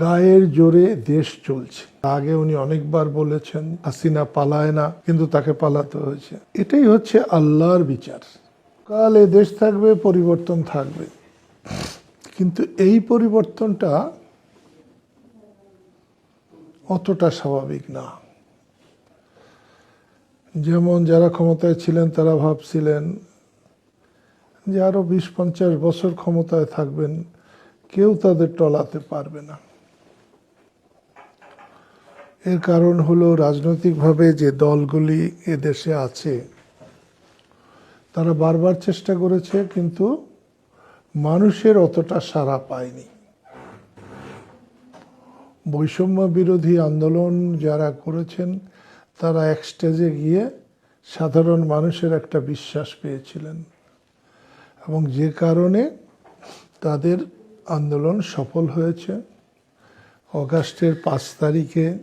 গায়ের জোরে দেশ চলছে। আগে উনি অনেকবার বলেছেন, হাসিনা পালায় না, কিন্তু তাকে পালাতে হয়েছে। এটাই হচ্ছে আল্লাহর বিচার। কাল এ দেশ থাকবে, পরিবর্তন থাকবে। কিন্তু এই পরিবর্তনটা অতটা স্বাভাবিক না। যেমন যারা ক্ষমতায় ছিলেন, তারা ভাবছিলেন যে আরও বিশ পঞ্চাশ বছর ক্ষমতায় থাকবেন, কেউ তাদের টলাতে পারবে না। এর কারণ হলো রাজনৈতিকভাবে যে দলগুলি এ দেশে আছে, তারা বারবার চেষ্টা করেছে, কিন্তু মানুষের অতটা সাড়া পায়নি। বৈষম্য বিরোধী আন্দোলন যারা করেছেন, তারা এক স্টেজে গিয়ে সাধারণ মানুষের একটা বিশ্বাস পেয়েছিলেন। এবং যে কারণে তাদের আন্দোলন সফল হয়েছে। অগাস্টের পাঁচ তারিখে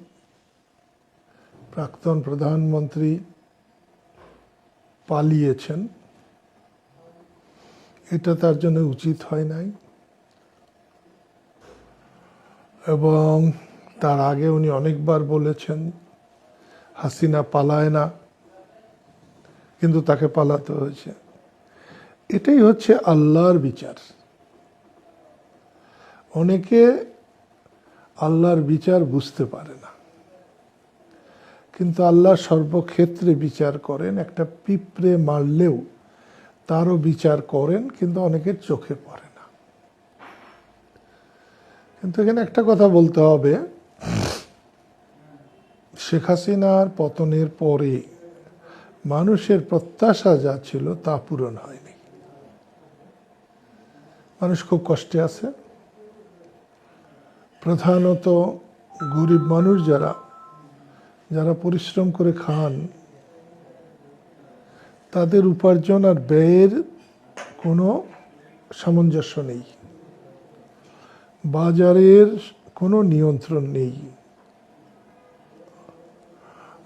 প্রাক্তন প্রধানমন্ত্রী পালিয়েছেন। এটা তার জন্য উচিত হয় নাই। এবং তার আগে উনি অনেকবার বলেছেন, হাসিনা পালায় না, কিন্তু তাকে পালাতে হয়েছে। এটাই হচ্ছে আল্লাহর বিচার। অনেকে আল্লাহর বিচার বুঝতে পারে না। কিন্তু আল্লাহ সর্বক্ষেত্রে বিচার করেন, একটা পিঁপড়ে মারলেও তারও বিচার করেন, কিন্তু অনেকের চোখে পড়ে না। কিন্তু এখানে একটা কথা বলতে হবে। শেখ হাসিনার পতনের পরে মানুষের প্রত্যাশা যা ছিল তা পূরণ হয়নি। মানুষ খুব কষ্টে আছে। প্রধানত গরিব মানুষ যারা যারা পরিশ্রম করে খান, তাদের উপার্জন আর ব্যয়ের কোনো সামঞ্জস্য নেই। বাজারের কোনো নিয়ন্ত্রণ নেই।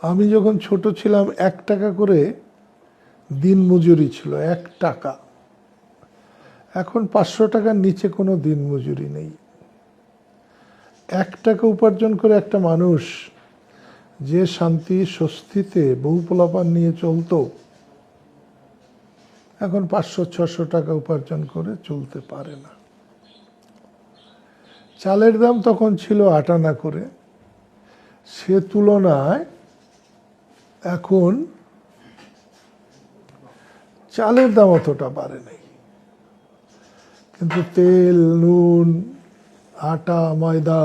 আমি যখন ছোট ছিলাম, এক টাকা করে দিন মজুরি ছিল, এক টাকা। এখন পাঁচশো টাকার নিচে কোনো দিন মজুরি নেই। এক টাকা উপার্জন করে একটা মানুষ যে শান্তি স্বস্তিতে বহু পোলাপান নিয়ে চলতো, এখন পাঁচশো, ছশো টাকা উপার্জন করে চলতে পারে না। চালের দাম তখন ছিল আটানা করে। সে তুলনায় এখন চালের দাম অতটা বাড়ে নাই। কিন্তু তেল, নুন, আটা, ময়দা,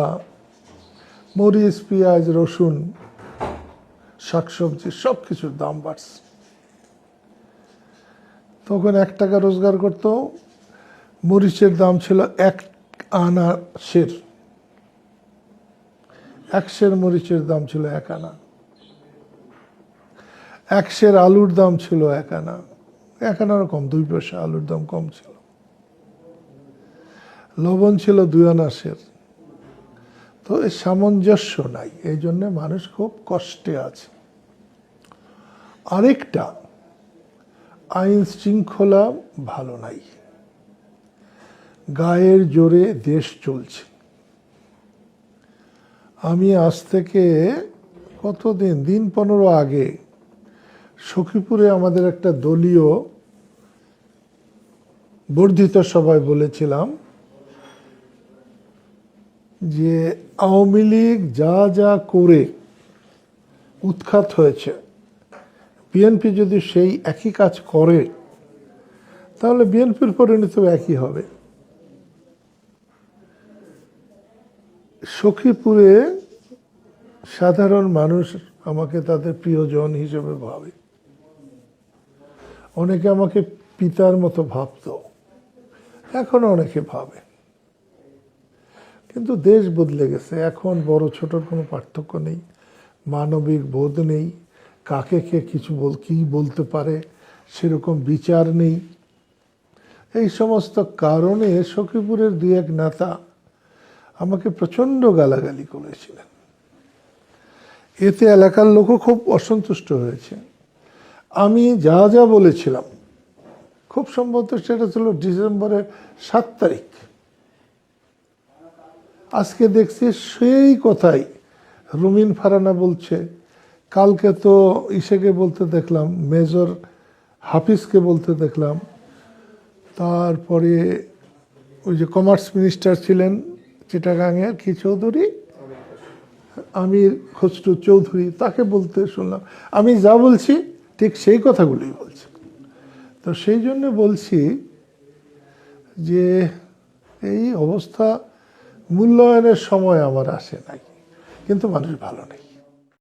মরিচ, পেঁয়াজ, রসুন শাকসবজি সব কিছুর দাম বাড়ছে। তখন এক টাকা রোজগার করত, মরিচের দাম ছিল এক আনা সের। এক সের মরিচের দাম ছিল এক আনা। এক সের আলুর দাম ছিল এক আনা। এক আনারও কম, দুই পয়সা আলুর দাম কম ছিল। লবণ ছিল দুই আনা সের। তো এর সামঞ্জস্য নাই। এই জন্য মানুষ খুব কষ্টে আছে। আরেকটা, আইন শৃঙ্খলা ভালো নাই। গায়ের জোরে দেশ চলছে। আমি আজ থেকে কতদিন, দিন পনেরো আগে সখীপুরে আমাদের একটা দলীয় বর্ধিত সভায় বলেছিলাম যে আওয়ামী লীগ যা যা করে উৎখাত হয়েছে বিএনপি যদি সেই একই কাজ করে, তাহলে বিএনপির পরিণত একই হবে। সখীপুরে সাধারণ মানুষ আমাকে তাদের প্রিয়জন হিসেবে ভাবে। অনেকে আমাকে পিতার মতো ভাবত, এখনও অনেকে ভাবে। কিন্তু দেশ বদলে গেছে। এখন বড় ছোটর কোনো পার্থক্য নেই। মানবিক বোধ নেই। কাকে কে কিছু বল, কি বলতে পারে, সেরকম বিচার নেই। এই সমস্ত কারণে সখীপুরের দুই এক নেতা আমাকে প্রচণ্ড গালাগালি করেছিলেন। এতে এলাকার লোকও খুব অসন্তুষ্ট হয়েছে। আমি যা যা বলেছিলাম, খুব সম্ভবত সেটা ছিল ডিসেম্বরের সাত তারিখ। আজকে দেখছি সেই কথাই। রুমিন ফারানা বলছে, কালকে তো ইসেকে বলতে দেখলাম, মেজর হাফিজকে বলতে দেখলাম। তারপরে ওই যে কমার্স মিনিস্টার ছিলেন চিটাগাংয়ের কি চৌধুরী? আমির খসরু চৌধুরী, তাকে বলতে শুনলাম। আমি যা বলছি, ঠিক সেই কথাগুলোই বলছি। তো সেই জন্য বলছি যে, এই অবস্থা মূল্যায়নের সময় আমার আসে নাই। কিন্তু মানুষ ভালো নেই।